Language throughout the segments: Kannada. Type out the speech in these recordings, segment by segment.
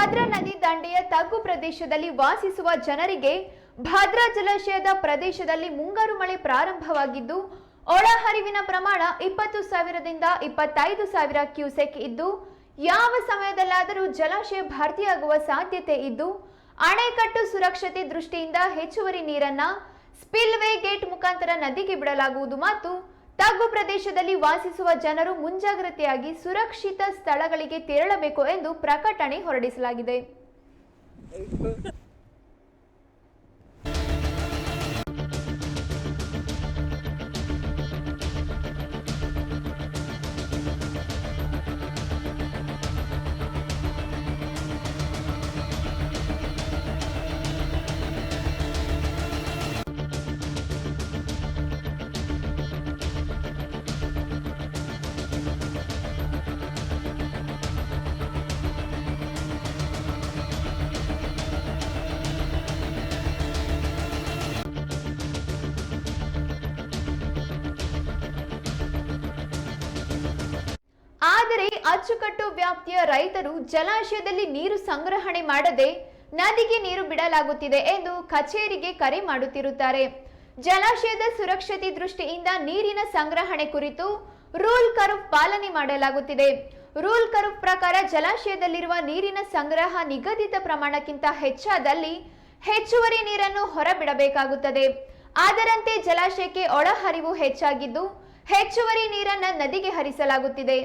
ಭದ್ರಾ ನದಿ ದಂಡೆಯ ತಗ್ಗು ಪ್ರದೇಶದಲ್ಲಿ ವಾಸಿಸುವ ಜನರಿಗೆ ಭದ್ರಾ ಜಲಾಶಯದ ಪ್ರದೇಶದಲ್ಲಿ ಮುಂಗಾರು ಮಳೆ ಪ್ರಾರಂಭವಾಗಿದ್ದು, ಒಳಹರಿವಿನ ಪ್ರಮಾಣ ಇಪ್ಪತ್ತು ಸಾವಿರದಿಂದ ಇಪ್ಪತ್ತೈದು ಸಾವಿರ ಕ್ಯೂಸೆಕ್ ಇದ್ದು, ಯಾವ ಸಮಯದಲ್ಲಾದರೂ ಜಲಾಶಯ ಭರ್ತಿಯಾಗುವ ಸಾಧ್ಯತೆ ಇದ್ದು, ಅಣೆಕಟ್ಟು ಸುರಕ್ಷತೆ ದೃಷ್ಟಿಯಿಂದ ಹೆಚ್ಚುವರಿ ನೀರನ್ನ ಸ್ಪಿಲ್ವೇ ಗೇಟ್ ಮುಖಾಂತರ ನದಿಗೆ ಬಿಡಲಾಗುವುದು ಮತ್ತು ತಗ್ಗು ಪ್ರದೇಶದಲ್ಲಿ ವಾಸಿಸುವ ಜನರು ಮುಂಜಾಗ್ರತೆಯಾಗಿ ಸುರಕ್ಷಿತ ಸ್ಥಳಗಳಿಗೆ ತೆರಳಬೇಕು ಎಂದು ಪ್ರಕಟಣೆ ಹೊರಡಿಸಲಾಗಿದೆ. ಅಚ್ಚುಕಟ್ಟು ವ್ಯಾಪ್ತಿಯ ರೈತರು ಜಲಾಶಯದಲ್ಲಿ ನೀರು ಸಂಗ್ರಹಣೆ ಮಾಡದೆ ನದಿಗೆ ನೀರು ಬಿಡಲಾಗುತ್ತಿದೆ ಎಂದು ಕಚೇರಿಗೆ ಕರೆ ಮಾಡುತ್ತಿರುತ್ತಾರೆ. ಜಲಾಶಯದ ಸುರಕ್ಷತೆ ದೃಷ್ಟಿಯಿಂದ ನೀರಿನ ಸಂಗ್ರಹಣೆ ಕುರಿತು ರೂಲ್ ಕರ್ವ್ ಪಾಲನೆ ಮಾಡಲಾಗುತ್ತಿದೆ. ರೂಲ್ ಕರ್ವ್ ಪ್ರಕಾರ ಜಲಾಶಯದಲ್ಲಿರುವ ನೀರಿನ ಸಂಗ್ರಹ ನಿಗದಿತ ಪ್ರಮಾಣಕ್ಕಿಂತ ಹೆಚ್ಚಾದಲ್ಲಿ ಹೆಚ್ಚುವರಿ ನೀರನ್ನು ಹೊರಬಿಡಬೇಕಾಗುತ್ತದೆ. ಅದರಂತೆ ಜಲಾಶಯಕ್ಕೆ ಒಳಹರಿವು ಹೆಚ್ಚಾಗಿದ್ದು ಹೆಚ್ಚುವರಿ ನೀರನ್ನು ನದಿಗೆ ಹರಿಸಲಾಗುತ್ತಿದೆ.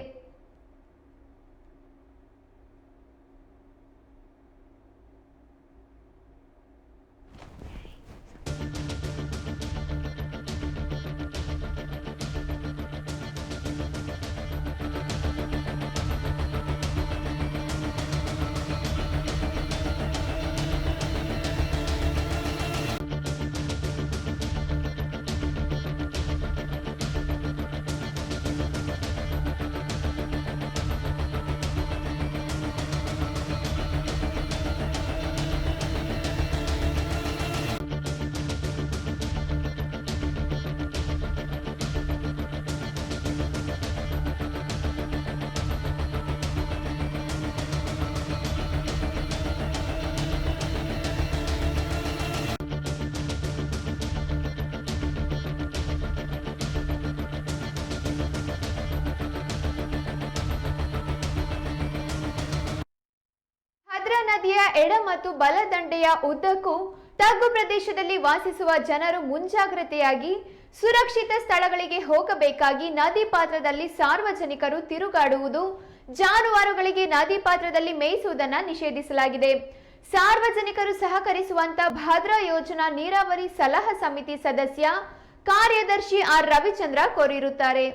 ಭದ್ರಾ ನದಿಯ ಎಡ ಮತ್ತು ಬಲ ದಂಡೆಯ ಉದ್ದಕ್ಕೂ ತಗ್ಗು ಪ್ರದೇಶದಲ್ಲಿ ವಾಸಿಸುವ ಜನರು ಮುಂಜಾಗ್ರತೆಯಾಗಿ ಸುರಕ್ಷಿತ ಸ್ಥಳಗಳಿಗೆ ಹೋಗಬೇಕಾಗಿ ನದಿ ಪಾತ್ರದಲ್ಲಿ ಸಾರ್ವಜನಿಕರು ತಿರುಗಾಡುವುದು ಜಾನುವಾರುಗಳಿಗೆ ನದಿ ಪಾತ್ರದಲ್ಲಿ ಮೇಯಿಸುವುದನ್ನು ನಿಷೇಧಿಸಲಾಗಿದೆ. ಸಾರ್ವಜನಿಕರು ಸಹಕರಿಸುವಂತ ಭದ್ರಾ ಯೋಜನಾ ನೀರಾವರಿ ಸಲಹಾ ಸಮಿತಿ ಸದಸ್ಯ ಕಾರ್ಯದರ್ಶಿ ಆರ್ ರವಿಚಂದ್ರ ಕೋರಿರುತ್ತಾರೆ.